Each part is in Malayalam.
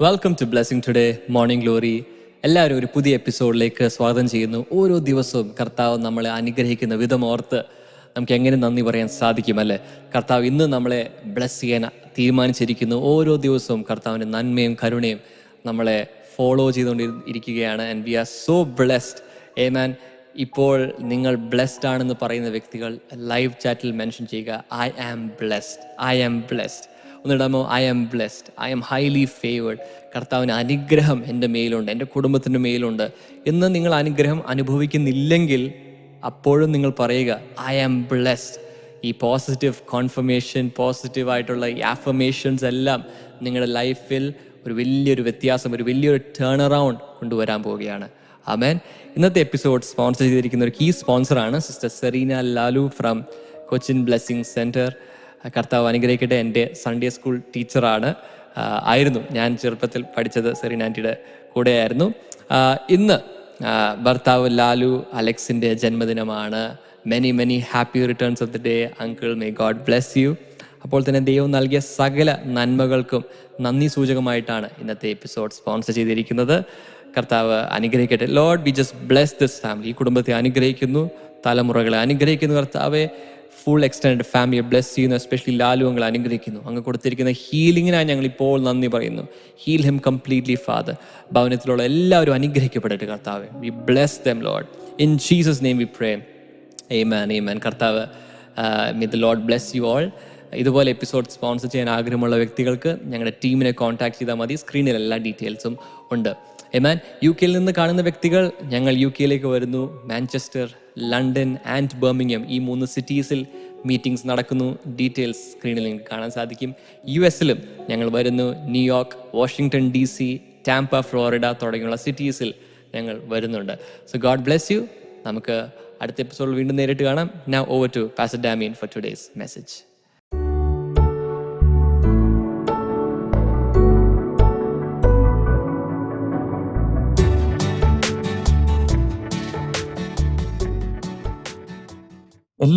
Welcome to Blessing Today Morning Glory എല്ലാവരും ഒരു പുതിയ എപ്പിസോഡിലേക്ക് സ്വാഗതം ചെയ്യുന്നു. ഓരോ ദിവസവും കർത്താവ് നമ്മളെ അനുഗ്രഹിക്കുന്ന വിധം ഓർത്ത് നമുക്ക് എങ്ങനെ നന്ദി പറയാൻ സാധിക്കും അല്ലേ? കർത്താവ് ഇന്ന് നമ്മളെ ബ്ലെസ് ചെയ്യാൻ തീരുമാനിച്ചിരിക്കുന്നു. ഓരോ ദിവസവും കർത്താവിന്റെ നന്മയും കരുണയും നമ്മളെ ഫോളോ ചെയ്തുകൊണ്ട് ഇരിക്കുകയാണ്. And we are so blessed amen ഇപ്പോൾ നിങ്ങൾ ബ്ലെസ്ഡ് ആണെന്ന് പറയുന്ന വ്യക്തികൾ ലൈവ് ചാറ്റിൽ മെൻഷൻ ചെയ്യുക. I am blessed I am blessed ഒന്നിടാമോ I am blessed I am highly favoured കർത്താവിന് അനുഗ്രഹം എന്റെ മേലുണ്ട് എന്റെ കുടുംബത്തിന്റെ മേലുണ്ട്. എന്ന് നിങ്ങൾ അനുഗ്രഹം അനുഭവിക്കുന്നില്ലെങ്കിൽ അപ്പോഴും നിങ്ങൾ പറയുക ഐ ആം ബ്ലെസ്ഡ് ഈ പോസിറ്റീവ് കോൺഫർമേഷൻ പോസിറ്റീവ് ആയിട്ടുള്ള ഈ ആഫർമേഷൻസ് എല്ലാം നിങ്ങളുടെ ലൈഫിൽ ഒരു വലിയൊരു വ്യത്യാസം ഒരു വലിയൊരു ടേൺ അറൗണ്ട് കൊണ്ടുവരാൻ പോവുകയാണ്. ആമേൻ ഇന്നത്തെ എപ്പിസോഡ് സ്പോൺസർ ചെയ്തിരിക്കുന്ന ഒരു key സ്പോൺസറാണ് sister Serena Lalu from Cochin blessing centre കർത്താവ് അനുഗ്രഹിക്കട്ടെ. എന്റെ സൺഡേ സ്കൂൾ ടീച്ചറാണ്. ആയിരുന്നു. ഞാൻ ചെറുപ്പത്തിൽ പഠിച്ചത് സെറീന ആന്റിയുടെ കൂടെയായിരുന്നു. ഇന്ന് ഭർത്താവ് ലാലു അലക്സിന്റെ ജന്മദിനമാണ്. Many many happy returns of the day uncle may God bless you അപ്പോൾ തന്നെ ദൈവം നൽകിയ സകല നന്മകൾക്കും നന്ദി സൂചകമായിട്ടാണ് ഇന്നത്തെ എപ്പിസോഡ് സ്പോൺസർ ചെയ്തിരിക്കുന്നത്. കർത്താവ് അനുഗ്രഹിക്കട്ടെ. Lord we just bless this family ഈ കുടുംബത്തെ അനുഗ്രഹിക്കുന്നു. തലമുറകളെ അനുഗ്രഹിക്കുന്നു കർത്താവെ. ഫുൾ എക്സ്റ്റൻഡ് ഫാമിലിയെ ബ്ലെസ് ചെയ്യുന്നു എസ്പെഷ്യലി ലാലു അങ്ങൾ അനുഗ്രഹിക്കുന്നു. അങ്ങ് കൊടുത്തിരിക്കുന്ന ഹീലിങ്ങിനായി ഞങ്ങൾ ഇപ്പോൾ നന്ദി പറയുന്നു. ഹീൽ ഹിം കംപ്ലീറ്റ്ലി ഫാദർ ഭവനത്തിലുള്ള എല്ലാവരും അനുഗ്രഹിക്കപ്പെടട്ടെ കർത്താവ്. We bless them Lord in Jesus name we pray Amen, amen. കർത്താവ് may the Lord bless you all ഇതുപോലെ എപ്പിസോഡ് സ്പോൺസർ ചെയ്യാൻ ആഗ്രഹമുള്ള വ്യക്തികൾക്ക് ഞങ്ങളുടെ ടീമിനെ കോൺടാക്ട് ചെയ്താൽ മതി. സ്ക്രീനിൽ എല്ലാ ഡീറ്റെയിൽസും ഉണ്ട്. എമാൻ യു കെയിൽ നിന്ന് കാണുന്ന വ്യക്തികൾ ഞങ്ങൾ യു കെയിലേക്ക് വരുന്നു. മാഞ്ചസ്റ്റർ ലണ്ടൻ ആൻഡ് ബർമിംഗം ഈ മൂന്ന് സിറ്റീസിൽ മീറ്റിംഗ്സ് നടക്കുന്നു. ഡീറ്റെയിൽസ് സ്ക്രീനിൽ നിങ്ങൾക്ക് കാണാൻ സാധിക്കും. യു എസിലും ഞങ്ങൾ വരുന്നു. New York Washington D C Tampa Florida തുടങ്ങിയുള്ള സിറ്റീസിൽ ഞങ്ങൾ വരുന്നുണ്ട്. സോ ഗോഡ് ബ്ലെസ് യു നമുക്ക് അടുത്ത എപ്പിസോഡിൽ വീണ്ടും നേരിട്ട് കാണാം. Now over to pastor Damian for today's message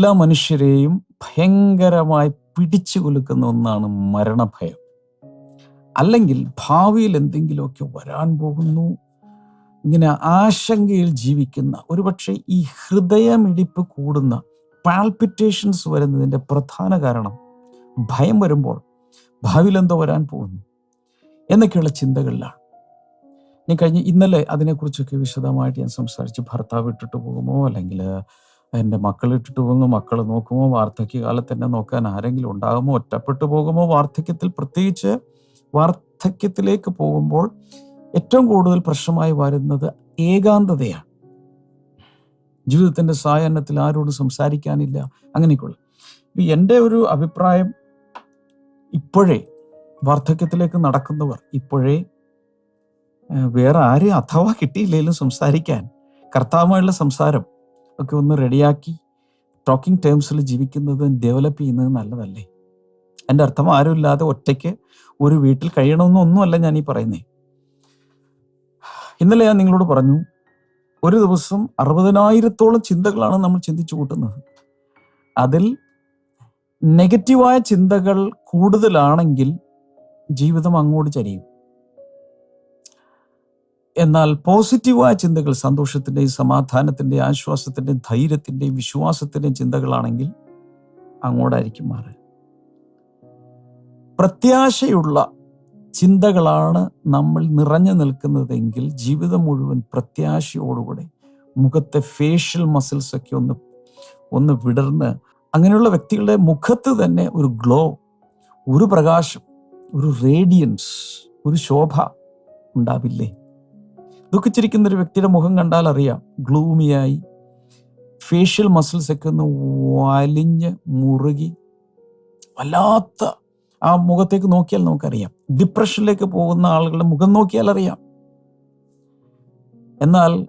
എല്ലാ മനുഷ്യരെയും ഭയങ്കരമായി പിടിച്ചു കൊലുക്കുന്ന ഒന്നാണ് മരണഭയം. അല്ലെങ്കിൽ ഭാവിയിൽ എന്തെങ്കിലുമൊക്കെ വരാൻ പോകുന്നു. ഇങ്ങനെ ആശങ്കയിൽ ജീവിക്കുന്ന ഒരുപക്ഷെ ഈ ഹൃദയമിടിപ്പ് കൂടുന്ന പാൽപിറ്റേഷൻസ് വരുന്നതിന്റെ പ്രധാന കാരണം ഭയം വരുമ്പോൾ ഭാവിയിൽ എന്തോ വരാൻ പോകുന്നു എന്നൊക്കെയുള്ള ചിന്തകളിലാണ്. ഞാൻ കഴിഞ്ഞ ഇന്നലെ അതിനെക്കുറിച്ചൊക്കെ വിശദമായിട്ട് ഞാൻ സംസാരിച്ചു ഭർത്താവ് ഇട്ടിട്ട് പോകുമോ? അല്ലെങ്കിൽ എന്റെ മക്കൾ ഇട്ടിട്ട് പോകുന്നു മക്കൾ നോക്കുമോ? വാർദ്ധക്യ കാലത്ത് എന്നെ നോക്കാൻ ആരെങ്കിലും ഉണ്ടാകുമോ? ഒറ്റപ്പെട്ടു പോകുമോ? വാർദ്ധക്യത്തിൽ പ്രത്യേകിച്ച് വാർദ്ധക്യത്തിലേക്ക് പോകുമ്പോൾ ഏറ്റവും കൂടുതൽ പ്രശ്നമായി വരുന്നത് ഏകാന്തതയാണ്. ജീവിതത്തിന്റെ സായാഹ്നത്തിൽ ആരോടും സംസാരിക്കാനില്ല അങ്ങനെയൊക്കെയുള്ള. എന്റെ ഒരു അഭിപ്രായം ഇപ്പോഴേ വാർദ്ധക്യത്തിലേക്ക് നടക്കുന്നവർ ഇപ്പോഴേ വേറെ ആരെയും അഥവാ കിട്ടിയില്ലെങ്കിലും സംസാരിക്കാൻ കർത്താവുമായുള്ള സംസാരം ഒക്കെ ഒന്ന് റെഡിയാക്കി ടോക്കിംഗ് ടേംസിൽ ജീവിക്കുന്നത് ഡെവലപ്പ് ചെയ്യുന്നത് നല്ലതല്ലേ? എന്റെ അർത്ഥം ആരുമില്ലാതെ ഒറ്റയ്ക്ക് ഒരു വീട്ടിൽ കഴിയണമെന്നൊന്നുമല്ല ഞാൻ ഈ പറയുന്നത് ഇന്നലെ ഞാൻ നിങ്ങളോട് പറഞ്ഞു ഒരു ദിവസം അറുപതിനായിരത്തോളം ചിന്തകളാണ് നമ്മൾ ചിന്തിച്ചു കൂട്ടുന്നത്. അതിൽ നെഗറ്റീവായ ചിന്തകൾ കൂടുതലാണെങ്കിൽ ജീവിതം അങ്ങോട്ട് ചരിയും. എന്നാൽ പോസിറ്റീവായ ചിന്തകൾ സന്തോഷത്തിന്റെയും സമാധാനത്തിന്റെയും ആശ്വാസത്തിന്റെയും ധൈര്യത്തിന്റെയും വിശ്വാസത്തിന്റെയും ചിന്തകളാണെങ്കിൽ അങ്ങോട്ടായിരിക്കും മാറുക. പ്രത്യാശയുള്ള ചിന്തകളാണ് നമ്മൾ നിറഞ്ഞു നിൽക്കുന്നതെങ്കിൽ ജീവിതം മുഴുവൻ പ്രത്യാശയോടുകൂടെ മുഖത്തെ ഫേഷ്യൽ മസിൽസ് ഒക്കെ ഒന്ന് ഒന്ന് വിടർന്ന് അങ്ങനെയുള്ള വ്യക്തികളുടെ മുഖത്ത് തന്നെ ഒരു ഗ്ലോ ഒരു പ്രകാശം ഒരു റേഡിയൻസ് ഒരു ശോഭ ഉണ്ടാവില്ലേ? ദുഃഖിച്ചിരിക്കുന്ന ഒരു വ്യക്തിയുടെ മുഖം കണ്ടാൽ അറിയാം. ഗ്ലൂമിയായി. ഫേഷ്യൽ മസിൽസ് ഒക്കെ ഒന്ന് വലിഞ്ഞ് മുറുകി. വല്ലാത്ത ആ മുഖത്തേക്ക് നോക്കിയാൽ നമുക്കറിയാം. ഡിപ്രഷനിലേക്ക് പോകുന്ന ആളുകളുടെ മുഖം നോക്കിയാൽ അറിയാം. എന്നാൽ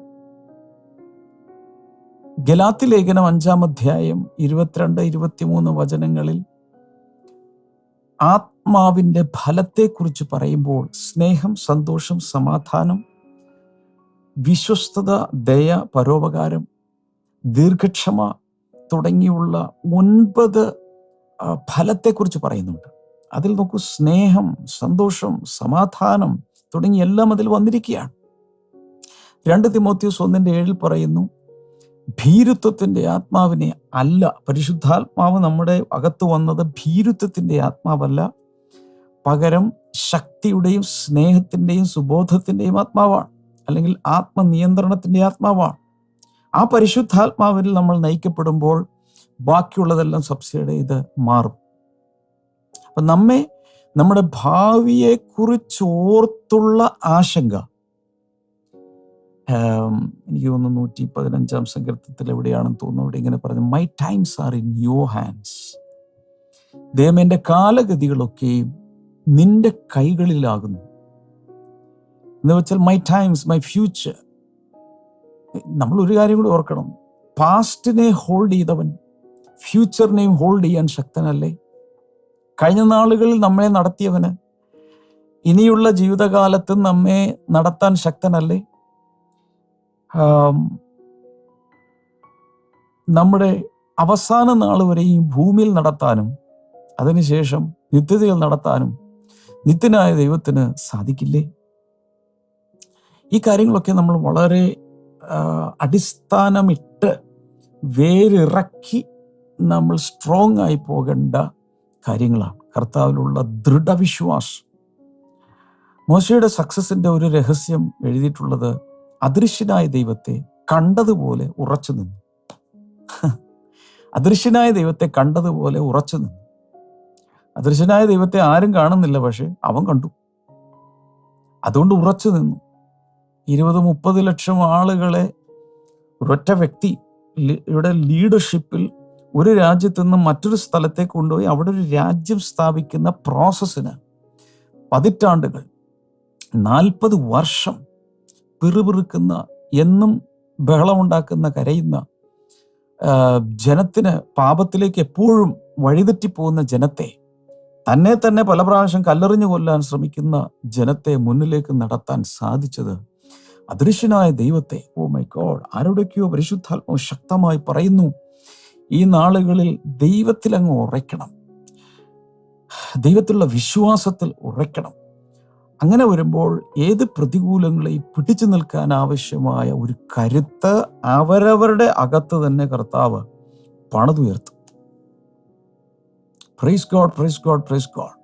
ഗലാത്തി ലേഖനം അഞ്ചാം അധ്യായം ഇരുപത്തിരണ്ട് ഇരുപത്തിമൂന്ന് വചനങ്ങളിൽ ആത്മാവിന്റെ ഫലത്തെക്കുറിച്ച് പറയുമ്പോൾ സ്നേഹം സന്തോഷം സമാധാനം വിശ്വസ്തത ദയ പരോപകാരം ദീർഘക്ഷമ തുടങ്ങിയുള്ള ഒൻപത് ഫലത്തെക്കുറിച്ച് പറയുന്നുണ്ട്. അതിൽ നോക്കൂ സ്നേഹം സന്തോഷം സമാധാനം തുടങ്ങി എല്ലാം അതിൽ വന്നിരിക്കുകയാണ്. രണ്ട് തിമോത്യോസ് ഒന്നിന്റെ ഏഴിൽ പറയുന്നു ഭീരുത്വത്തിന്റെ ആത്മാവിനെ അല്ല പരിശുദ്ധാത്മാവ് നമ്മുടെ അകത്ത് വന്നത് ഭീരുത്വത്തിന്റെ ആത്മാവല്ല. പകരം ശക്തിയുടെയും സ്നേഹത്തിന്റെയും സുബോധത്തിന്റെയും ആത്മാവാണ്. അല്ലെങ്കിൽ ആത്മനിയന്ത്രണത്തിന്റെ ആത്മാവാണ്. ആ പരിശുദ്ധാത്മാവിൽ നമ്മൾ നയിക്കപ്പെടുമ്പോൾ ബാക്കിയുള്ളതെല്ലാം സബ്സിഡി ചെയ്ത് മാറും. അപ്പൊ നമ്മെ നമ്മുടെ ഭാവിയെ കുറിച്ച് ഓർത്തുള്ള ആശങ്ക എനിക്ക് തോന്നുന്നു നൂറ്റി പതിനഞ്ചാം സങ്കീർത്തത്തിൽ എവിടെയാണെന്ന് തോന്നുന്നു അവിടെ ഇങ്ങനെ പറഞ്ഞു my times are in your hands ദൈവം എന്റെ കാലഗതികളൊക്കെയും നിന്റെ കൈകളിലാകുന്നു. എന്ന് വെച്ചാൽ മൈ ടൈംസ് മൈ ഫ്യൂച്ചർ നമ്മൾ ഒരു കാര്യം കൂടി ഓർക്കണം. പാസ്റ്റിനെ ഹോൾഡ് ചെയ്തവൻ ഫ്യൂച്ചറിനെയും ഹോൾഡ് ചെയ്യാൻ ശക്തനല്ലേ? കഴിഞ്ഞ നാളുകളിൽ നമ്മെ നടത്തിയവന് ഇനിയുള്ള ജീവിതകാലത്ത് നമ്മെ നടത്താൻ ശക്തനല്ലേ? നമ്മുടെ അവസാന നാൾ വരെ ഈ ഭൂമിയിൽ നടത്താനും അതിനുശേഷം നിത്യതയിൽ നടത്താനും നിത്യനായ ദൈവത്തിന് സാധിക്കില്ലേ? ഈ കാര്യങ്ങളൊക്കെ നമ്മൾ വളരെ അടിസ്ഥാനമിട്ട് വേരിറക്കി നമ്മൾ സ്ട്രോങ് ആയി പോകേണ്ട കാര്യങ്ങളാണ്. കർത്താവിലുള്ള ദൃഢവിശ്വാസം. മോശയുടെ സക്സസിന്റെ ഒരു രഹസ്യം എഴുതിയിട്ടുള്ളത് അദൃശ്യനായ ദൈവത്തെ കണ്ടതുപോലെ ഉറച്ചു നിന്നു. അദൃശ്യനായ ദൈവത്തെ കണ്ടതുപോലെ ഉറച്ചു നിന്നു. അദൃശ്യനായ ദൈവത്തെ ആരും കാണുന്നില്ല പക്ഷെ അവൻ കണ്ടു. അതുകൊണ്ട് ഉറച്ചു നിന്നു. ഇരുപത് മുപ്പത് ലക്ഷം ആളുകളെ ഒരൊറ്റ വ്യക്തി യുടെ ലീഡർഷിപ്പിൽ ഒരു രാജ്യത്ത് നിന്ന് മറ്റൊരു സ്ഥലത്തേക്ക് കൊണ്ടുപോയി അവിടെ ഒരു രാജ്യം സ്ഥാപിക്കുന്ന പ്രോസസ്സിന് പതിറ്റാണ്ടുകൾ നാൽപ്പത് വർഷം പിറുപിറുക്കുന്ന എന്നും ബഹളമുണ്ടാക്കുന്ന കരയുന്ന ജനത്തിന് പാപത്തിലേക്ക് എപ്പോഴും വഴിതെറ്റിപ്പോകുന്ന ജനത്തെ തന്നെ തന്നെ പല പ്രാവശ്യം കല്ലെറിഞ്ഞു കൊല്ലാൻ ശ്രമിക്കുന്ന ജനത്തെ മുന്നിലേക്ക് നടത്താൻ സാധിച്ചത് അദൃശ്യനായ ദൈവത്തെ ഓ മൈ ഗോഡ് ആരോടൊക്കെയോ പരിശുദ്ധാത്മാവ് ശക്തമായി പറയുന്നു ഈ നാളുകളിൽ ദൈവത്തിൽ അങ്ങ് ഉറയ്ക്കണം. ദൈവത്തിലുള്ള വിശ്വാസത്തിൽ ഉറയ്ക്കണം. അങ്ങനെ വരുമ്പോൾ ഏത് പ്രതികൂലങ്ങളെയും പിടിച്ചു നിൽക്കാൻ ആവശ്യമായ ഒരു കരുത്ത് അവരവരുടെ അകത്ത് തന്നെ കർത്താവ് പണിതുയർത്തും. Praise God praise God praise God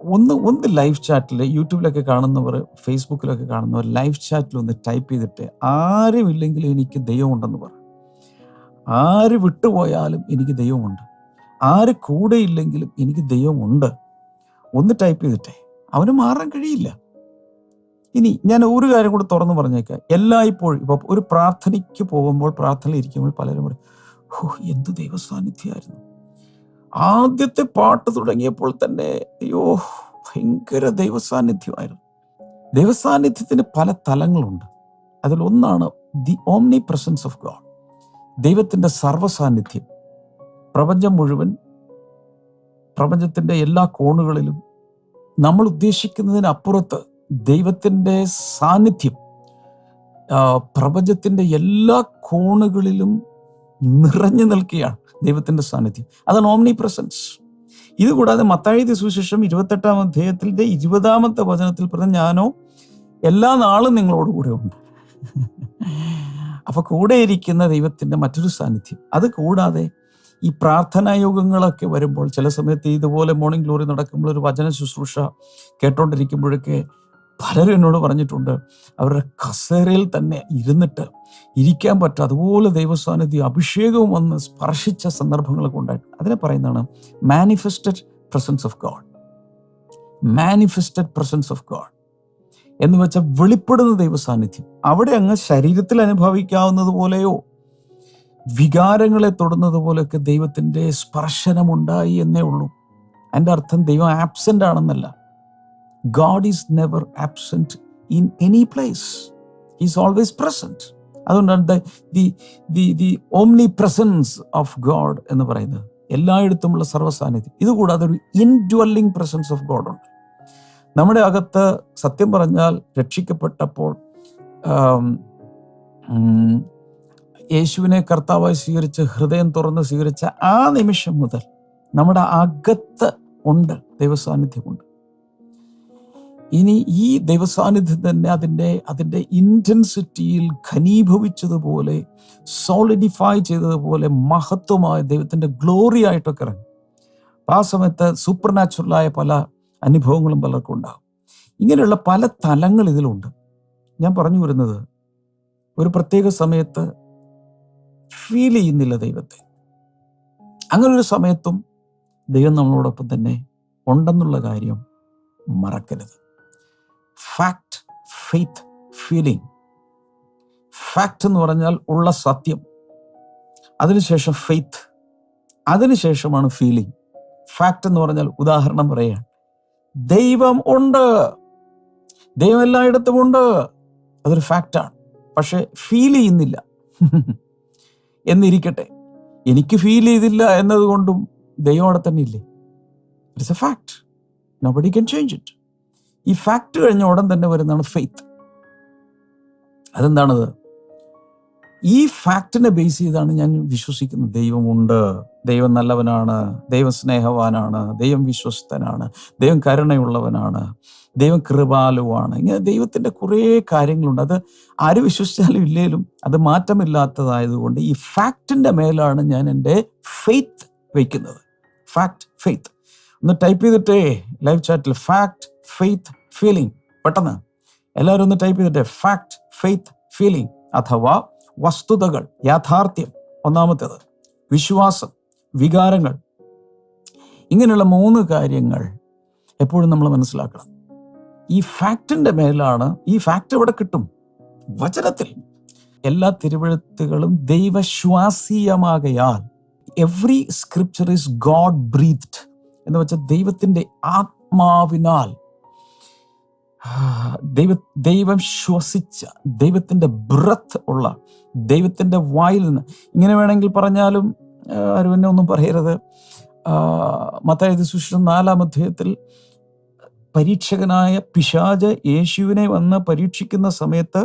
ഒന്ന് ഒന്ന് ലൈവ് ചാറ്റിൽ യൂട്യൂബിലൊക്കെ കാണുന്നവർ ഫേസ്ബുക്കിലൊക്കെ കാണുന്നവർ ലൈവ് ചാറ്റിൽ ഒന്ന് ടൈപ്പ് ചെയ്തിട്ട് ആരുമില്ലെങ്കിലും എനിക്ക് ദൈവമുണ്ടെന്ന് പറ. ആര് വിട്ടുപോയാലും എനിക്ക് ദൈവമുണ്ട്. ആര് കൂടെ ഇല്ലെങ്കിലും എനിക്ക് ദൈവമുണ്ട്. ഒന്ന് ടൈപ്പ് ചെയ്തിട്ടെ. അവന് മാറാൻ കഴിയില്ല. ഇനി ഞാൻ ഒരു കാര്യം കൂടെ തുറന്നു പറഞ്ഞേക്കാം. എല്ലായ്പ്പോഴും ഇപ്പൊ ഒരു പ്രാർത്ഥനയ്ക്ക് പോകുമ്പോൾ പ്രാർത്ഥനയിൽ ഇരിക്കുമ്പോൾ പലരും പറയും ഓ എന്ത് ദൈവസാന്നിധ്യമായിരുന്നു. ആദ്യത്തെ പാട്ട് തുടങ്ങിയപ്പോൾ തന്നെ അയ്യോ ഭയങ്കര ദൈവസാന്നിധ്യമായിരുന്നു. ദൈവസാന്നിധ്യത്തിന് പല തലങ്ങളുണ്ട്. അതിൽ ഒന്നാണ് the omnipresence of God. ദൈവത്തിന്റെ സർവസാന്നിധ്യം. പ്രപഞ്ചം മുഴുവൻ പ്രപഞ്ചത്തിന്റെ എല്ലാ കോണുകളിലും നമ്മൾ ഉദ്ദേശിക്കുന്നതിനപ്പുറത്ത് ദൈവത്തിന്റെ സാന്നിധ്യം പ്രപഞ്ചത്തിന്റെ എല്ലാ കോണുകളിലും നിറഞ്ഞു നിൽക്കുകയാണ് ദൈവത്തിന്റെ സാന്നിധ്യം. അതാണ് ഓംനി പ്രസൻസ് ഇതുകൂടാതെ കൂടാതെ മത്തായി സുവിശേഷം ഇരുപത്തെട്ടാം അധ്യായത്തിന്റെ ഇരുപതാമത്തെ വചനത്തിൽ പറഞ്ഞ ഞാനോ എല്ലാ നാളും നിങ്ങളോട് കൂടെ ഉണ്ട്. അപ്പൊ കൂടെ ഇരിക്കുന്ന ദൈവത്തിന്റെ മറ്റൊരു സാന്നിധ്യം. അത് കൂടാതെ ഈ പ്രാർത്ഥനാ യോഗങ്ങളൊക്കെ വരുമ്പോൾ ചില സമയത്ത് ഇതുപോലെ മോർണിംഗ് ഗ്ലോറി നടക്കുമ്പോൾ ഒരു വചന ശുശ്രൂഷ കേട്ടോണ്ടിരിക്കുമ്പോഴൊക്കെ പലരും എന്നോട് പറഞ്ഞിട്ടുണ്ട് അവരുടെ കസേരയിൽ തന്നെ ഇരുന്നിട്ട് ഇരിക്കാൻ പറ്റും അതുപോലെ ദൈവസാന്നിധ്യം അഭിഷേകവും വന്ന് സ്പർശിച്ച സന്ദർഭങ്ങളൊക്കെ ഉണ്ടായിട്ടുണ്ട്. അതിനെ പറയുന്നതാണ് manifested presence of God manifested presence of God എന്ന് വെച്ചാൽ വെളിപ്പെടുന്ന ദൈവസാന്നിധ്യം. അവിടെ അങ്ങ് ശരീരത്തിൽ അനുഭവിക്കാവുന്നത് പോലെയോ വികാരങ്ങളെ തൊടുന്നത് പോലെയൊക്കെ ദൈവത്തിന്റെ സ്പർശനമുണ്ടായി എന്നേ ഉള്ളൂ. അതിന്റെ അർത്ഥം ദൈവം absent ആണെന്നല്ല. God is never absent in any place is always present അതുകൊണ്ടാണ് the the the omnipresence of God എന്ന് പറയുന്നത്. എല്ലായിടത്തുമുള്ള സർവസാന്നിധ്യം. ഇതുകൂടാതെ ഒരു ഇൻഡ്വല്ലിംഗ് പ്രസൻസ് ഓഫ് ഗോഡ് ഉണ്ട്. നമ്മുടെ അകത്ത് സത്യം പറഞ്ഞാൽ രക്ഷിക്കപ്പെട്ടപ്പോൾ യേശുവിനെ കർത്താവായി സ്വീകരിച്ച് ഹൃദയം തുറന്ന് സ്വീകരിച്ച ആ നിമിഷം മുതൽ നമ്മുടെ അകത്ത് ഉണ്ട് ദൈവസാന്നിധ്യമുണ്ട്. ഇനി ഈ ദൈവസാന്നിധ്യം തന്നെ അതിന്റെ അതിന്റെ ഇന്റൻസിറ്റിയിൽ ഘനീഭവിച്ചതുപോലെ സോളിഡിഫൈ ചെയ്തതുപോലെ മഹത്വമായ ദൈവത്തിന്റെ ഗ്ലോറി ആയിട്ടൊക്കെ ഇറങ്ങും. ആ സമയത്ത് സൂപ്പർ നാച്ചുറലായ പല അനുഭവങ്ങളും പലർക്കും ഉണ്ടാകും. ഇങ്ങനെയുള്ള പല തലങ്ങൾ ഇതിലുണ്ട്. ഞാൻ പറഞ്ഞു വരുന്നത് ഒരു പ്രത്യേക സമയത്ത് ഫീൽ ചെയ്യുന്നില്ല ദൈവത്തെ. അങ്ങനെ ഒരു സമയത്തും ദൈവം നമ്മളോടൊപ്പം തന്നെ ഉണ്ടെന്നുള്ള കാര്യം മറക്കരുത്. ഫാക്ട് ഫെയ്ത്ത് ഫീലിംഗ് ഫാക്ട് എന്ന് പറഞ്ഞാൽ ഉള്ള സത്യം. അതിനുശേഷം ഫെയ്ത്ത് അതിനുശേഷമാണ് ഫീലിംഗ് ഫാക്ട് എന്ന് പറഞ്ഞാൽ ഉദാഹരണം പറയുക ദൈവം ഉണ്ട്. ദൈവം എല്ലായിടത്തും ഉണ്ട്. അതൊരു ഫാക്റ്റാണ് പക്ഷെ ഫീൽ ചെയ്യുന്നില്ല. എന്നിരിക്കട്ടെ. എനിക്ക് ഫീൽ ചെയ്തില്ല എന്നതുകൊണ്ടും ദൈവം അവിടെ തന്നെ ഇല്ലേ? It's a fact nobody can change it ഈ ഫാക്ട് കഴിഞ്ഞ ഉടൻ തന്നെ വരുന്നതാണ് ഫെയ്ത്ത് അതെന്താണത്? ഈ ഫാക്റ്റിനെ ബേസ് ചെയ്താണ് ഞാൻ വിശ്വസിക്കുന്നത്. ദൈവമുണ്ട് ദൈവം നല്ലവനാണ് ദൈവം സ്നേഹവാനാണ് ദൈവം വിശ്വസ്തനാണ് ദൈവം കരുണയുള്ളവനാണ് ദൈവം കൃപാലുവാണ്. ഇങ്ങനെ ദൈവത്തിന്റെ കുറേ കാര്യങ്ങളുണ്ട്. അത് ആര് വിശ്വസിച്ചാലും ഇല്ലേലും അത് മാറ്റമില്ലാത്തതായതുകൊണ്ട് ഈ ഫാക്റ്റിന്റെ മേലാണ് ഞാൻ എന്റെ ഫെയ്ത്ത് വയ്ക്കുന്നത് ഫാക്ട് ഫെയ്ത്ത് ഒന്ന് ടൈപ്പ് ചെയ്തിട്ടേ ലൈവ് ചാറ്റിൽ ഫാക്ട് ഫെയ്ത്ത് ഫീലിംഗ് പെട്ടെന്ന്. എല്ലാവരും ഒന്ന് ടൈപ്പ് ചെയ്തിട്ടേ ഫാക്ട് ഫെയ്ത്ത് ഫീലിംഗ് അഥവാ വസ്തുതകൾ യാഥാർത്ഥ്യം. ഒന്നാമത്തേത് വിശ്വാസം വികാരങ്ങൾ. ഇങ്ങനെയുള്ള മൂന്ന് കാര്യങ്ങൾ എപ്പോഴും നമ്മൾ മനസ്സിലാക്കണം. ഈ ഫാക്റ്റിന്റെ മേലാണ് ഈ ഫാക്റ്റ് എവിടെ കിട്ടും? വചനത്തിൽ. എല്ലാ തിരുവഴുത്തുകളും ദൈവശ്വാസീയമാകയാൽ every scripture is God breathed എന്ന് വെച്ചാൽ ദൈവത്തിന്റെ ആത്മാവിനാൽ ദൈവ ദൈവം ശ്വസിച്ച ദൈവത്തിന്റെ ബ്രത്ത് ഉള്ള ദൈവത്തിന്റെ വായിൽ നിന്ന്. ഇങ്ങനെ വേണമെങ്കിൽ പറഞ്ഞാലും അരുവിനെ ഒന്നും പറയരുത്. മത്തായത് സുഷിഷം നാലാം അധ്യായത്തിൽ പരീക്ഷകനായ പിശാജ് യേശുവിനെ വന്ന് പരീക്ഷിക്കുന്ന സമയത്ത്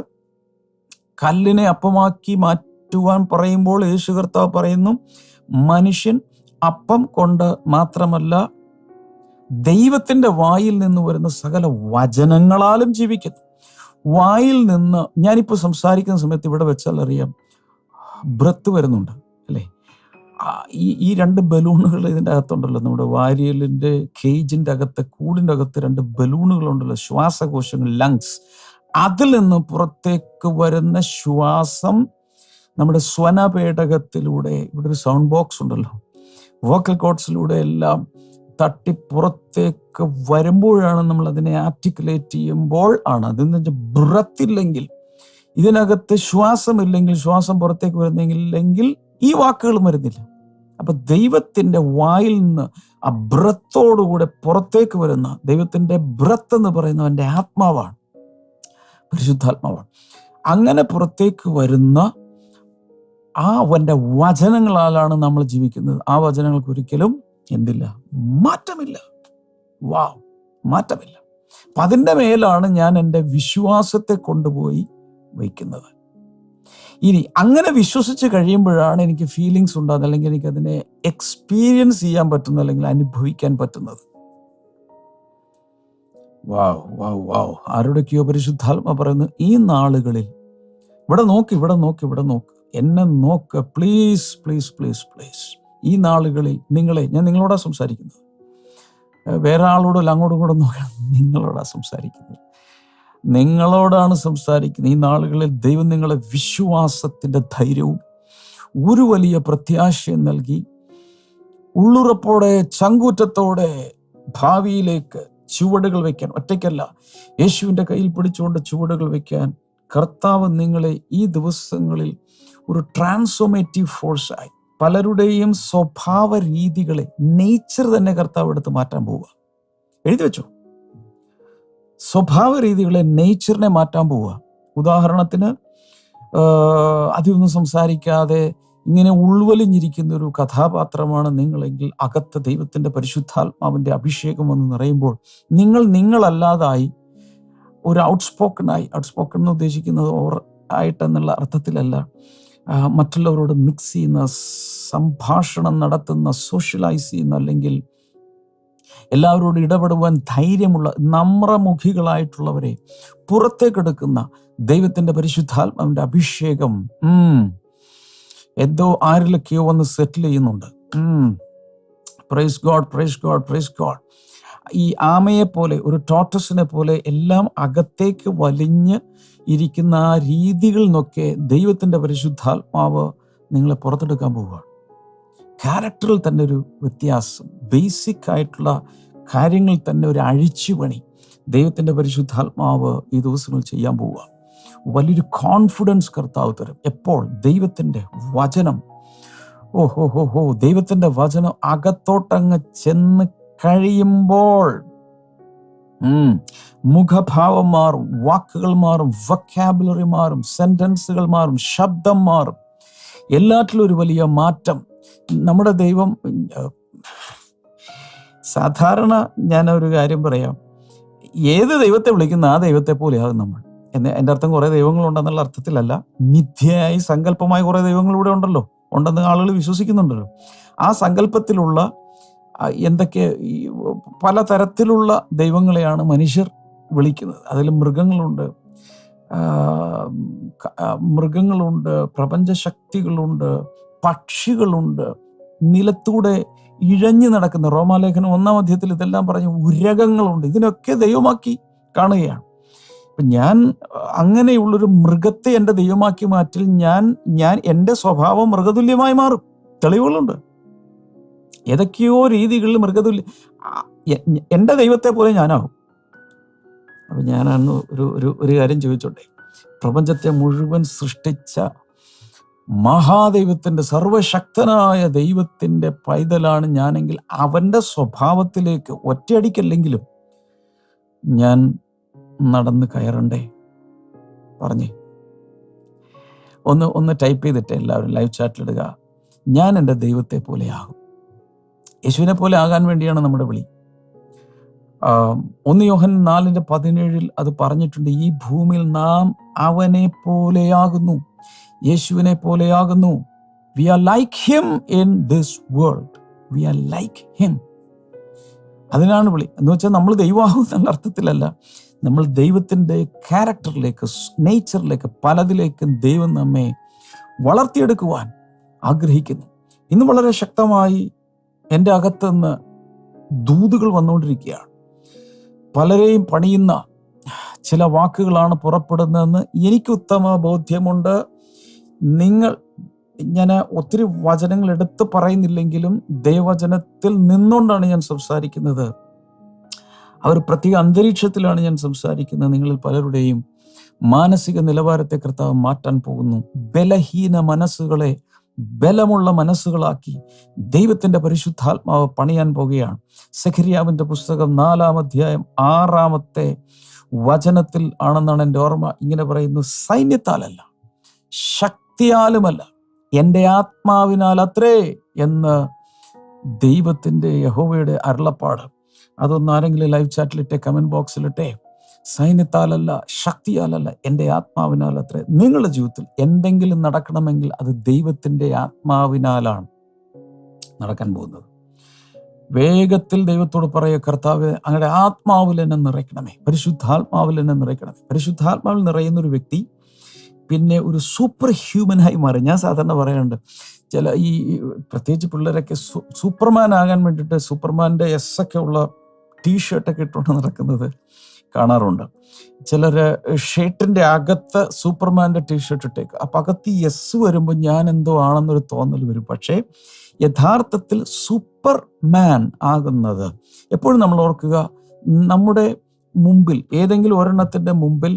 കല്ലിനെ അപ്പമാക്കി മാറ്റുവാൻ പറയുമ്പോൾ യേശു കർത്താവ് പറയുന്നു മനുഷ്യൻ അപ്പം കൊണ്ട് മാത്രമല്ല ദൈവത്തിന്റെ വായിൽ നിന്ന് വരുന്ന സകല വചനങ്ങളാലും ജീവിക്കുന്നു. വായിൽ നിന്ന് ഞാനിപ്പോൾ സംസാരിക്കുന്ന സമയത്ത് ഇവിടെ വെച്ചാൽ അറിയാം ബ്രത്ത് വരുന്നുണ്ട് അല്ലേ? ഈ ഈ രണ്ട് ബലൂണുകൾ ഇതിന്റെ അകത്തുണ്ടല്ലോ നമ്മുടെ വാരിയലിന്റെ കേജിന്റെ അകത്ത് കൂടിന്റെ അകത്ത് രണ്ട് ബലൂണുകളുണ്ടല്ലോ ശ്വാസകോശങ്ങൾ ലങ്സ് അതിൽ നിന്ന് പുറത്തേക്ക് വരുന്ന ശ്വാസം നമ്മുടെ സ്വനപേടകത്തിലൂടെ ഇവിടെ ഒരു സൗണ്ട് ബോക്സ് ഉണ്ടല്ലോ വോക്കൽ കോഡ്സിലൂടെ എല്ലാം തട്ടിപ്പുറത്തേക്ക് വരുമ്പോഴാണ് നമ്മൾ അതിനെ ആർട്ടിക്കുലേറ്റ് ചെയ്യുമ്പോൾ ആണ്. അതെന്ന് വെച്ചാൽ ബ്രത്തില്ലെങ്കിൽ ഇതിനകത്ത് ശ്വാസമില്ലെങ്കിൽ ശ്വാസം പുറത്തേക്ക് വരുന്നെങ്കിൽ ഈ വാക്കുകൾ വരുന്നില്ല. അപ്പൊ ദൈവത്തിന്റെ വായിൽ നിന്ന് ആ ബ്രത്തോടുകൂടെ പുറത്തേക്ക് വരുന്ന ദൈവത്തിന്റെ ബ്രത്ത് എന്ന് പറയുന്നവന്റെ ആത്മാവാണ് പരിശുദ്ധാത്മാവാണ്. അങ്ങനെ പുറത്തേക്ക് വരുന്ന ആ അവന്റെ വചനങ്ങളാലാണ് നമ്മൾ ജീവിക്കുന്നത്. ആ വചനങ്ങൾക്ക് ഒരിക്കലും എന്തില്ല? മാറ്റമില്ല. വാ മാറ്റമില്ല. അപ്പം അതിന്റെ മേലാണ് ഞാൻ എന്റെ വിശ്വാസത്തെ കൊണ്ടുപോയി വയ്ക്കുന്നത്. ഇനി അങ്ങനെ വിശ്വസിച്ച് കഴിയുമ്പോഴാണ് എനിക്ക് ഫീലിങ്സ് ഉണ്ടാകുന്നത് അല്ലെങ്കിൽ എനിക്ക് അതിനെ എക്സ്പീരിയൻസ് ചെയ്യാൻ പറ്റുന്നത് അല്ലെങ്കിൽ അനുഭവിക്കാൻ പറ്റുന്നത്. വാവ് വാവ് വാവ്. ആരുടെയൊക്കെയോ പരിശുദ്ധാത്മ പറയുന്നു ഈ നാളുകളിൽ ഇവിടെ നോക്ക് ഇവിടെ നോക്ക് ഇവിടെ നോക്ക്. എന്നെ നോക്ക്. പ്ലീസ് പ്ലീസ് പ്ലീസ് പ്ലീസ് ഈ നാളുകളിൽ നിങ്ങളെ ഞാൻ നിങ്ങളോടാ സംസാരിക്കുന്നത്. വേറെ ആളോടല്ല അങ്ങോട്ടും കൂടെ നോക്കാം നിങ്ങളോടാ സംസാരിക്കുന്നത്. നിങ്ങളോടാണ് സംസാരിക്കുന്നത്. ഈ നാളുകളിൽ ദൈവം നിങ്ങളെ വിശ്വാസത്തിന്റെ ധൈര്യവും ഒരു വലിയ പ്രത്യാശയും നൽകി ഉള്ളുറപ്പോടെ ചങ്കൂറ്റത്തോടെ ഭാവിയിലേക്ക് ചുവടുകൾ വയ്ക്കാൻ ഒറ്റയ്ക്കല്ല യേശുവിന്റെ കയ്യിൽ പിടിച്ചുകൊണ്ട് ചുവടുകൾ വയ്ക്കാൻ കർത്താവ് നിങ്ങളെ ഈ ദിവസങ്ങളിൽ ഒരു ട്രാൻസ്ഫോമേറ്റീവ് ആയി. പലരുടെയും സ്വഭാവ രീതികളെ നേച്ചർ തന്നെ കർത്താവ് എടുത്ത് മാറ്റാൻ പോവുക. എഴുതി വെച്ചോ. സ്വഭാവ രീതികളെ നേച്ചറിനെ മാറ്റാൻ പോവുക. ഉദാഹരണത്തിന് അതിയൊന്നും സംസാരിക്കാതെ ഇങ്ങനെ ഉൾവലിഞ്ഞിരിക്കുന്ന ഒരു കഥാപാത്രമാണ് നിങ്ങളെങ്കിൽ അകത്ത് ദൈവത്തിന്റെ പരിശുദ്ധാത്മാവിന്റെ അഭിഷേകം വന്ന് നിറയുമ്പോൾ നിങ്ങൾ നിങ്ങളല്ലാതായി ഒരു ഔട്ട്സ്പോക്കണായി ഔട്ട്സ്പോക്കൺ എന്ന് ഉദ്ദേശിക്കുന്നത് ഓവർ ആയിട്ടെന്നുള്ള അർത്ഥത്തിലല്ല. മറ്റുള്ളവരോട് മിക്സ് ചെയ്യുന്ന സംഭാഷണം നടത്തുന്ന സോഷ്യലൈസ് ചെയ്യുന്ന അല്ലെങ്കിൽ എല്ലാവരോടും ഇടപെടുവാൻ ധൈര്യമുള്ള നമ്രമുഖികളായിട്ടുള്ളവരെ പുറത്തേക്കെടുക്കുന്ന ദൈവത്തിന്റെ പരിശുദ്ധാത്മാവിന്റെ അഭിഷേകം. എന്തോ ആരിലൊക്കെയോ വന്ന് സെറ്റിൽ ചെയ്യുന്നുണ്ട്. Praise God praise God praise God ഈ ആമയെ പോലെ ഒരു ടോട്ടസിനെ പോലെ എല്ലാം അകത്തേക്ക് വലിഞ്ഞ് ഇരിക്കുന്ന ആ രീതികളിൽ നിന്നൊക്കെ ദൈവത്തിന്റെ പരിശുദ്ധാത്മാവ് നിങ്ങളെ പുറത്തെടുക്കാൻ പോവുകയാണ് ക്യാരക്ടറിൽ തന്നെ ഒരു വ്യത്യാസം ബേസിക് ആയിട്ടുള്ള കാര്യങ്ങളിൽ തന്നെ ഒരു അഴിച്ചുപണി ദൈവത്തിന്റെ പരിശുദ്ധാത്മാവ് ഈ ദിവസങ്ങളിൽ ചെയ്യാൻ പോവുക. വലിയൊരു കോൺഫിഡൻസ് കർത്താവ് തരും. എപ്പോൾ? ദൈവത്തിന്റെ വചനം. ഓ ഹോ ഹോ ഹോ ദൈവത്തിന്റെ വചനം അകത്തോട്ടങ്ങ് ചെന്ന് കഴിയുമ്പോൾ മുഖഭാവം മാറും വാക്കുകൾ മാറും വൊക്കാബുലറി മാറും സെന്റൻസുകൾ മാറും ശബ്ദം മാറും. എല്ലാറ്റിലും ഒരു വലിയ മാറ്റം. നമ്മുടെ ദൈവം സാധാരണ ഞാൻ ഒരു കാര്യം പറയാം. ഏത് ദൈവത്തെ വിളിക്കുന്ന ആ ദൈവത്തെ പോലെയാകും നമ്മൾ. എന്ന് എന്റെ അർത്ഥം കുറേ ദൈവങ്ങളുണ്ടെന്നുള്ള അർത്ഥത്തിലല്ല. മിഥ്യയായി സങ്കല്പമായി കുറേ ദൈവങ്ങൾ ഇവിടെ ഉണ്ടല്ലോ. ഉണ്ടെന്ന് ആളുകൾ വിശ്വസിക്കുന്നുണ്ടല്ലോ. ആ സങ്കല്പത്തിലുള്ള എന്തൊക്കെ ഈ പലതരത്തിലുള്ള ദൈവങ്ങളെയാണ് മനുഷ്യർ വിളിക്കുന്നത്. അതിൽ മൃഗങ്ങളുണ്ട് മൃഗങ്ങളുണ്ട് പ്രപഞ്ചശക്തികളുണ്ട് പക്ഷികളുണ്ട് നിലത്തൂടെ ഇഴഞ്ഞു നടക്കുന്ന റോമാലേഖനം ഒന്നാം മധ്യത്തിൽ ഇതെല്ലാം പറഞ്ഞ് ഉരകങ്ങളുണ്ട്. ഇതിനൊക്കെ ദൈവമാക്കി കാണുകയാണ്. ഇപ്പം ഞാൻ അങ്ങനെയുള്ളൊരു മൃഗത്തെ എന്റെ ദൈവമാക്കി മാറ്റിൽ ഞാൻ ഞാൻ എന്റെ സ്വഭാവം മൃഗതുല്യമായി മാറും. തെളിവുകളുണ്ട്. ഏതൊക്കെയോ രീതികളിൽ മൃഗതുല്യ എന്റെ ദൈവത്തെ പോലെ ഞാനാകും അപ്പം ഞാനന്ന് ഒരു ഒരു ഒരു കാര്യം ചോദിച്ചോട്ടെ? പ്രപഞ്ചത്തെ മുഴുവൻ സൃഷ്ടിച്ച മഹാദൈവത്തിന്റെ സർവശക്തനായ ദൈവത്തിന്റെ പൈതലാണ് ഞാനെങ്കിൽ അവന്റെ സ്വഭാവത്തിലേക്ക് ഒറ്റയടിക്കല്ലെങ്കിലും ഞാൻ നടന്ന് കയറണ്ടേ? പറഞ്ഞേ. ഒന്ന് ഒന്ന് ടൈപ്പ് ചെയ്തിട്ട് എല്ലാവരും ലൈവ് ചാറ്റിലിടുക. ഞാൻ എന്റെ ദൈവത്തെ പോലെയാകും. യേശുവിനെ പോലെ ആകാൻ വേണ്ടിയാണ് നമ്മുടെ വിളി. ഒന്ന് യോഹൻ നാലിന്റെ പതിനേഴിൽ അത് പറഞ്ഞിട്ടുണ്ട് ഈ ഭൂമിയിൽ നാം അവനെ പോലെയാകുന്നു യേശുവിനെ പോലെയാകുന്നു we are like him in this world we are like him അതിനാണ് വിളി. എന്ന് വെച്ചാൽ നമ്മൾ ദൈവമാകും എന്നുള്ള അർത്ഥത്തിലല്ല. നമ്മൾ ദൈവത്തിന്റെ ക്യാരക്ടറിലേക്ക് നേച്ചറിലേക്ക് പലതിലേക്കും ദൈവം നമ്മെ വളർത്തിയെടുക്കുവാൻ ആഗ്രഹിക്കുന്നു. ഇന്ന് വളരെ ശക്തമായി എന്റെ അകത്തുനിന്ന് ദൂതുകൾ വന്നുകൊണ്ടിരിക്കുകയാണ്. പലരെയും പണിയുന്ന ചില വാക്കുകളാണ് പുറപ്പെടുന്നതെന്ന് എനിക്ക് ഉത്തമ ബോധ്യമുണ്ട്. നിങ്ങൾ ഞാൻ ഒത്തിരി വചനങ്ങൾ എടുത്ത് പറയുന്നില്ലെങ്കിലും ദൈവവചനത്തിൽ നിന്നുകൊണ്ടാണ് ഞാൻ സംസാരിക്കുന്നത്. ഒരു പ്രത്യേക അന്തരീക്ഷത്തിലാണ് ഞാൻ സംസാരിക്കുന്നത്. നിങ്ങളിൽ പലരുടെയും മാനസിക നിലവാരത്തെ കർത്താവ് മാറ്റാൻ പോകുന്നു. ബലഹീന മനസ്സുകളെ ബലമുള്ള മനസ്സുകളാക്കി ദൈവത്തിന്റെ പരിശുദ്ധാത്മാവ് പണിയാൻ പോകുകയാണ്. സഖരിയാവിന്റെ പുസ്തകം നാലാം അധ്യായം ആറാമത്തെ വചനത്തിൽ ആണെന്നാണ് എന്റെ ഓർമ്മ. ഇങ്ങനെ പറയുന്നു സൈന്യത്താലല്ല ശക്തിയാലുമല്ല എന്റെ ആത്മാവിനാൽ അത്രേ എന്ന് ദൈവത്തിന്റെ യഹോവയുടെ അരുളപ്പാട്. അതൊന്ന് ആരെങ്കിലും ലൈവ് ചാറ്റിലിട്ടെ കമന്റ് ബോക്സിലിട്ടെ. സൈന്യത്താലല്ല ശക്തിയാലല്ല എന്റെ ആത്മാവിനാൽ അത്രേ നിങ്ങളുടെ ജീവിതത്തിൽ എന്തെങ്കിലും നടക്കണമെങ്കിൽ അത് ദൈവത്തിന്റെ ആത്മാവിനാലാണ് നടക്കാൻ പോകുന്നത്. വേഗത്തിൽ ദൈവത്തോട് പറയുക കർത്താവ് അങ്ങയുടെ ആത്മാവിൽ എന്നെ നിറയ്ക്കണമേ. പരിശുദ്ധാത്മാവിൽ എന്നെ നിറയ്ക്കണമേ. പരിശുദ്ധാത്മാവിൽ നിറയുന്ന ഒരു വ്യക്തി പിന്നെ ഒരു സൂപ്പർ ഹ്യൂമനായി മാറി. ഞാൻ സാധാരണ പറയാറുണ്ട് ചില ഈ പ്രത്യേകിച്ച് പിള്ളേരൊക്കെ സൂപ്പർമാൻ ആകാൻ വേണ്ടിയിട്ട് സൂപ്പർമാന്റെ എസ് ഒക്കെ ഉള്ള ടീഷർട്ടൊക്കെ ഇട്ടുകൊണ്ട് നടക്കുന്നത്. കാണാറുണ്ട്. ചിലർ ഷർട്ടിന്റെ അകത്ത് സൂപ്പർമാന്റെ ടീഷർട്ട് ഇട്ടേക്ക്. അപ്പം അകത്ത് യെസ് വരുമ്പോൾ ഞാൻ എന്തോ ആണെന്നൊരു തോന്നൽ വരും. പക്ഷേ യഥാർത്ഥത്തിൽ സൂപ്പർ മാൻ ആകുന്നത് എപ്പോഴും നമ്മൾ ഓർക്കുക നമ്മുടെ മുമ്പിൽ ഏതെങ്കിലും ഒരെണ്ണത്തിന്റെ മുമ്പിൽ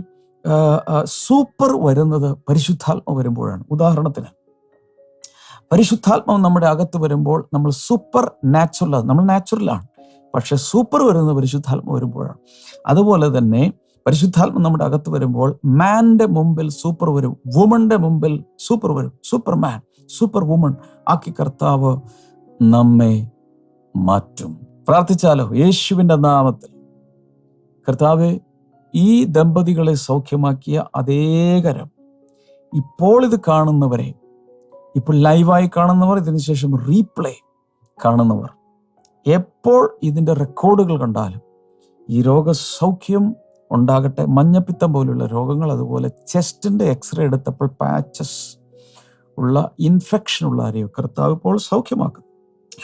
സൂപ്പർ വരുന്നത് പരിശുദ്ധാത്മ വരുമ്പോഴാണ്. ഉദാഹരണത്തിന് പരിശുദ്ധാത്മാവ് നമ്മുടെ അകത്ത് വരുമ്പോൾ നമ്മൾ സൂപ്പർ നാച്ചുറൽ നമ്മൾ നാച്ചുറലാണ് പക്ഷെ സൂപ്പർ വരുന്നത് പരിശുദ്ധാത്മ വരുമ്പോഴാണ്. അതുപോലെ തന്നെ പരിശുദ്ധാത്മ നമ്മുടെ അകത്ത് വരുമ്പോൾ മാന്റെ മുമ്പിൽ സൂപ്പർ വരും. വുമന്റെ മുമ്പിൽ സൂപ്പർ വരും. സൂപ്പർ മാൻ സൂപ്പർ വുമൺ ആക്കി കർത്താവ് നമ്മെ മാറ്റും. പ്രാർത്ഥിച്ചാലോ? യേശുവിന്റെ നാമത്തിൽ. കർത്താവ് ഈ ദമ്പതികളെ സൗഖ്യമാക്കിയ അതേ കരം ഇപ്പോൾ ഇത് കാണുന്നവരെ ഇപ്പോൾ ലൈവായി കാണുന്നവർ ഇതിനുശേഷം റീപ്ലേ കാണുന്നവർ. എപ്പോൾ ഇതിന്റെ റെക്കോർഡുകൾ കണ്ടാലും ഈ രോഗസൗഖ്യം ഉണ്ടാകട്ടെ മഞ്ഞപ്പിത്തം പോലുള്ള രോഗങ്ങൾ അതുപോലെ ചെസ്റ്റിന്റെ എക്സ്റേ എടുത്തപ്പോൾ പാച്ചസ് ഉള്ള ഇൻഫെക്ഷൻ ഉള്ള ആരെയോ കർത്താവ് ഇപ്പോൾ സൗഖ്യമാക്കും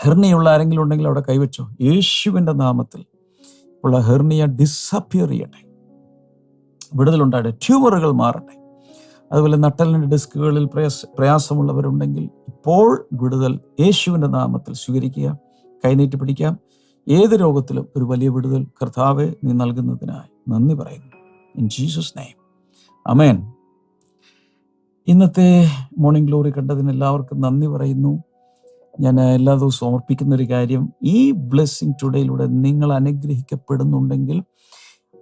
ഹെർണിയുള്ള ആരെങ്കിലും ഉണ്ടെങ്കിൽ അവിടെ കൈവച്ചോ? യേശുവിന്റെ നാമത്തിൽ ഉള്ള ഹെർണിയ ഡിസപ്പിയർ ചെയ്യട്ടെ. വിടുതലുണ്ടാകട്ടെ ട്യൂമറുകൾ മാറട്ടെ. അതുപോലെ നട്ടലിന്റെ ഡിസ്കുകളിൽ പ്രയാസ പ്രയാസമുള്ളവരുണ്ടെങ്കിൽ ഇപ്പോൾ വിടുതൽ യേശുവിന്റെ നാമത്തിൽ സ്വീകരിക്കുക. കൈനീട്ടി പിടിക്കാം. ഏത് രോഗത്തിലും ഒരു വലിയ വിടുതൽ കർത്താവെ നീ നൽകുന്നതിനായി നന്ദി പറയുന്നു. ഇൻ ജീസസ് നെയ്മ് അമേൻ ഇന്നത്തെ മോർണിംഗ് ഗ്ലോറി കണ്ടതിന് എല്ലാവർക്കും നന്ദി പറയുന്നു. ഞാൻ എല്ലാ ദിവസവും ഓർപ്പിക്കുന്ന ഒരു കാര്യം ഈ ബ്ലെസ്സിങ് ടുഡേയിലൂടെ നിങ്ങൾ അനുഗ്രഹിക്കപ്പെടുന്നുണ്ടെങ്കിൽ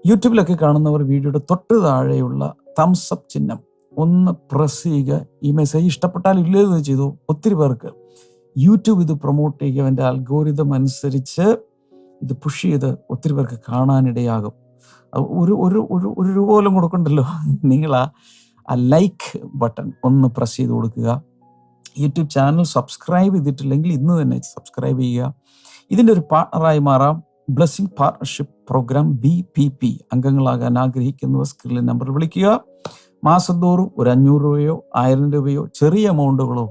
യൂട്യൂബിലൊക്കെ കാണുന്നവർ വീഡിയോയുടെ തൊട്ട് താഴെയുള്ള തംസപ്പ് ചിഹ്നം ഒന്ന് പ്രസ് ചെയ്യുക. ഈ മെസ്സേജ് ഇഷ്ടപ്പെട്ടാൽ ഇല്ലെന്ന് ചെയ്തു. ഒത്തിരി പേർക്ക് യൂട്യൂബ് ഇത് പ്രൊമോട്ട് ചെയ്യുക. എന്റെ അൽഗോരിതം അനുസരിച്ച് ഇത് പുഷ് ചെയ്ത് ഒത്തിരി പേർക്ക് കാണാനിടയാകും. ഒരു ഒരു ഒരു ഒരു രൂപ പോലും കൊടുക്കണ്ടല്ലോ. നിങ്ങൾ ആ ആ ലൈക്ക് ബട്ടൺ ഒന്ന് പ്രസ് ചെയ്ത് കൊടുക്കുക. യൂട്യൂബ് ചാനൽ സബ്സ്ക്രൈബ് ചെയ്തിട്ടില്ലെങ്കിൽ ഇന്ന് തന്നെ സബ്സ്ക്രൈബ് ചെയ്യുക. ഇതിന്റെ ഒരു പാർട്ണറായി മാറാം. Blessing partnership programme B P P അംഗങ്ങളാകാൻ ആഗ്രഹിക്കുന്നവർ സ്ക്രീനിൽ നമ്പർ വിളിക്കുക. മാസം തോറും ഒരു അഞ്ഞൂറ് രൂപയോ ആയിരം രൂപയോ ചെറിയ എമൗണ്ടുകളോ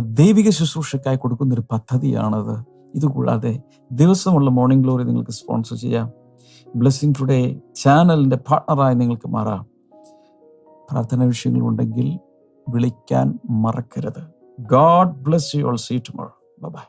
ദൈവിക ശുശ്രൂഷയ്ക്കായി കൊടുക്കുന്ന ഒരു പദ്ധതിയാണത് ഇതുകൂടാതെ ദിവസമുള്ള മോർണിംഗ് ഗ്ലോറി നിങ്ങൾക്ക് സ്പോൺസർ ചെയ്യാം. ബ്ലെസ്സിങ് ടുഡേ ചാനലിന്റെ പാർട്ണറായി നിങ്ങൾക്ക് മാറാം. പ്രാർത്ഥന വിഷയങ്ങളുണ്ടെങ്കിൽ വിളിക്കാൻ മറക്കരുത്. God bless you all see tomorrow bye